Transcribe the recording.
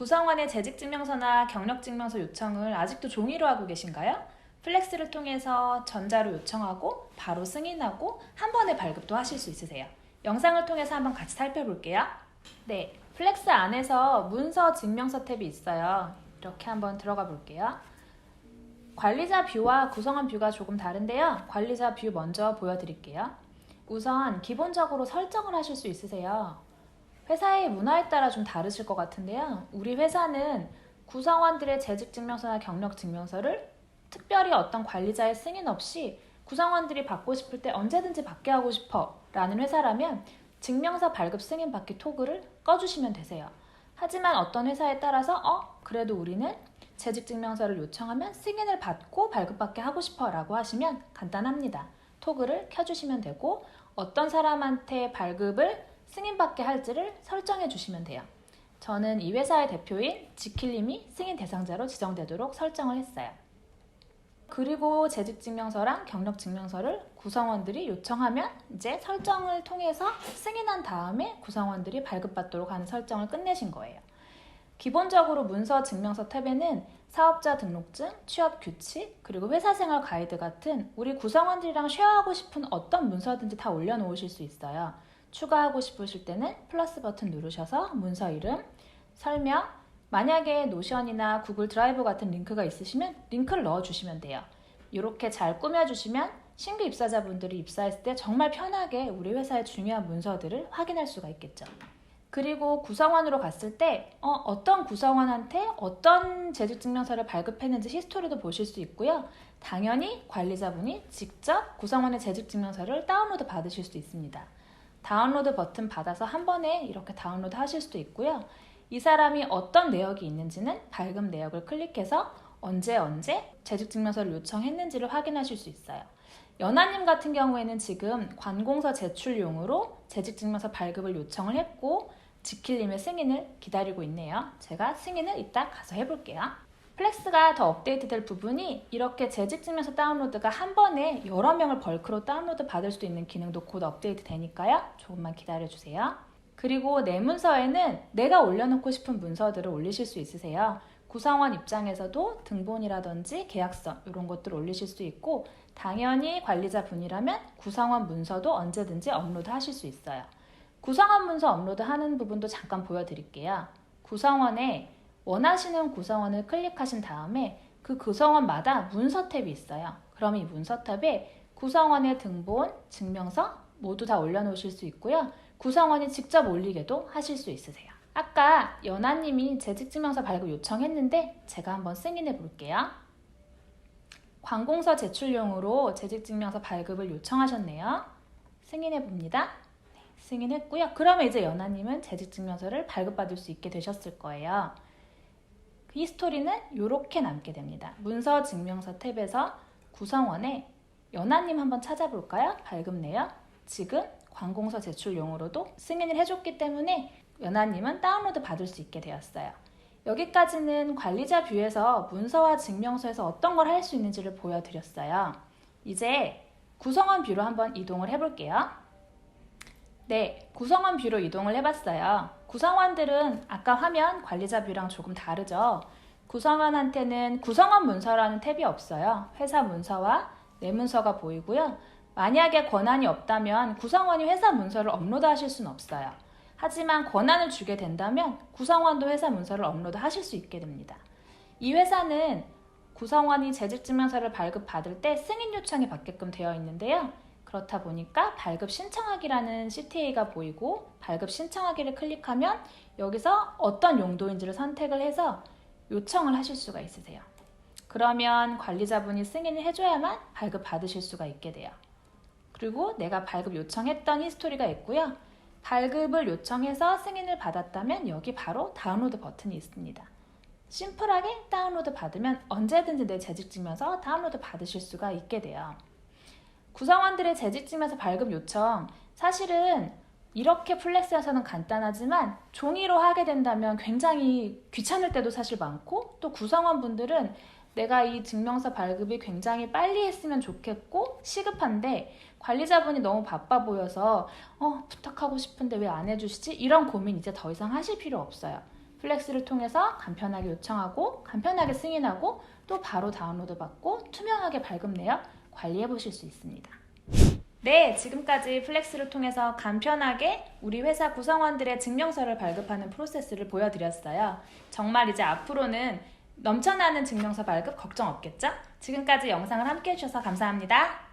구성원의 재직증명서나 경력증명서 요청을 아직도 종이로 하고 계신가요? 플렉스를 통해서 전자로 요청하고 바로 승인하고 한 번에 발급도 하실 수 있으세요. 영상을 통해서 한번 같이 살펴볼게요. 네, 플렉스 안에서 문서 증명서 탭이 있어요. 이렇게 한번 들어가 볼게요. 관리자 뷰와 구성원 뷰가 조금 다른데요. 관리자 뷰 먼저 보여드릴게요. 우선 기본적으로 설정을 하실 수 있으세요. 회사의 문화에 따라 좀 다르실 것 같은데요. 우리 회사는 구성원들의 재직 증명서나 경력 증명서를 특별히 어떤 관리자의 승인 없이 구성원들이 받고 싶을 때 언제든지 받게 하고 싶어 라는 회사라면 증명서 발급 승인 받기 토글을 꺼주시면 되세요. 하지만 어떤 회사에 따라서 어? 그래도 우리는 재직 증명서를 요청하면 승인을 받고 발급받게 하고 싶어 라고 하시면 간단합니다. 토글을 켜주시면 되고 어떤 사람한테 발급을 승인받게 할지를 설정해 주시면 돼요. 저는 이 회사의 대표인 지킬님이 승인 대상자로 지정되도록 설정을 했어요. 그리고 재직증명서랑 경력증명서를 구성원들이 요청하면 이제 설정을 통해서 승인한 다음에 구성원들이 발급받도록 하는 설정을 끝내신 거예요. 기본적으로 문서 증명서 탭에는 사업자 등록증, 취업 규칙, 그리고 회사 생활 가이드 같은 우리 구성원들이랑 쉐어하고 싶은 어떤 문서든지 다 올려놓으실 수 있어요. 추가하고 싶으실 때는 플러스 버튼 누르셔서 문서 이름, 설명, 만약에 노션이나 구글 드라이브 같은 링크가 있으시면 링크를 넣어주시면 돼요. 이렇게 잘 꾸며주시면 신규 입사자분들이 입사했을 때 정말 편하게 우리 회사의 중요한 문서들을 확인할 수가 있겠죠. 그리고 구성원으로 갔을 때 어, 떤 구성원한테 어떤 재직증명서를 발급했는지 히스토리도 보실 수 있고요. 당연히 관리자분이 직접 구성원의 재직증명서를 다운로드 받으실 수 있습니다. 다운로드 버튼 받아서 한 번에 이렇게 다운로드 하실 수도 있고요. 이 사람이 어떤 내역이 있는지는 발급 내역을 클릭해서 언제 언제 재직증명서를 요청했는지를 확인하실 수 있어요. 연하님 같은 경우에는 지금 관공서 제출용으로 재직증명서 발급을 요청을 했고 지킬님의 승인을 기다리고 있네요. 제가 승인을 이따 가서 해볼게요. 플렉스가 더 업데이트될 부분이 이렇게 재직증명서 다운로드가 한 번에 여러 명을 벌크로 다운로드 받을 수 있는 기능도 곧 업데이트 되니까요. 조금만 기다려주세요. 그리고 내 문서에는 내가 올려놓고 싶은 문서들을 올리실 수 있으세요. 구성원 입장에서도 등본이라든지 계약서 이런 것들 올리실 수 있고 당연히 관리자 분이라면 구성원 문서도 언제든지 업로드 하실 수 있어요. 구성원 문서 업로드 하는 부분도 잠깐 보여드릴게요. 구성원에 원하시는 구성원을 클릭하신 다음에 그 구성원마다 문서 탭이 있어요. 그럼 이 문서 탭에 구성원의 등본, 증명서 모두 다 올려놓으실 수 있고요. 구성원이 직접 올리게도 하실 수 있으세요. 아까 연하님이 재직증명서 발급 요청했는데 제가 한번 승인해 볼게요. 관공서 제출용으로 재직증명서 발급을 요청하셨네요. 승인해 봅니다. 네, 승인했고요. 그러면 이제 연하님은 재직증명서를 발급받을 수 있게 되셨을 거예요. 그 히스토리는 이렇게 남게 됩니다. 문서 증명서 탭에서 구성원에 연하님 한번 찾아볼까요? 발급 내역. 지금 관공서 제출용으로도 승인을 해줬기 때문에 연하님은 다운로드 받을 수 있게 되었어요. 여기까지는 관리자 뷰에서 문서와 증명서에서 어떤 걸 할 수 있는지를 보여드렸어요. 이제 구성원 뷰로 한번 이동을 해볼게요. 네, 구성원 뷰로 이동을 해봤어요. 구성원들은 아까 화면 관리자 뷰랑 조금 다르죠? 구성원한테는 구성원 문서라는 탭이 없어요. 회사 문서와 내 문서가 보이고요. 만약에 권한이 없다면 구성원이 회사 문서를 업로드 하실 수는 없어요. 하지만 권한을 주게 된다면 구성원도 회사 문서를 업로드 하실 수 있게 됩니다. 이 회사는 구성원이 재직증명서를 발급받을 때 승인 요청이 받게끔 되어 있는데요. 그렇다 보니까 발급 신청하기라는 CTA가 보이고 발급 신청하기를 클릭하면 여기서 어떤 용도인지를 선택을 해서 요청을 하실 수가 있으세요. 그러면 관리자분이 승인을 해줘야만 발급 받으실 수가 있게 돼요. 그리고 내가 발급 요청했던 히스토리가 있고요. 발급을 요청해서 승인을 받았다면 여기 바로 다운로드 버튼이 있습니다. 심플하게 다운로드 받으면 언제든지 내 재직증명서 다운로드 받으실 수가 있게 돼요. 구성원들의 재직증명서 발급 요청. 사실은 이렇게 플렉스에서는 간단하지만 종이로 하게 된다면 굉장히 귀찮을 때도 사실 많고 또 구성원분들은 내가 이 증명서 발급이 굉장히 빨리 했으면 좋겠고 시급한데 관리자분이 너무 바빠 보여서 어 부탁하고 싶은데 왜 안 해주시지? 이런 고민 이제 더 이상 하실 필요 없어요. 플렉스를 통해서 간편하게 요청하고 간편하게 승인하고 또 바로 다운로드 받고 투명하게 발급 내역 관리해 보실 수 있습니다. 네, 지금까지 플렉스를 통해서 간편하게 우리 회사 구성원들의 증명서를 발급하는 프로세스를 보여드렸어요. 정말 이제 앞으로는 넘쳐나는 증명서 발급 걱정 없겠죠? 지금까지 영상을 함께 해주셔서 감사합니다.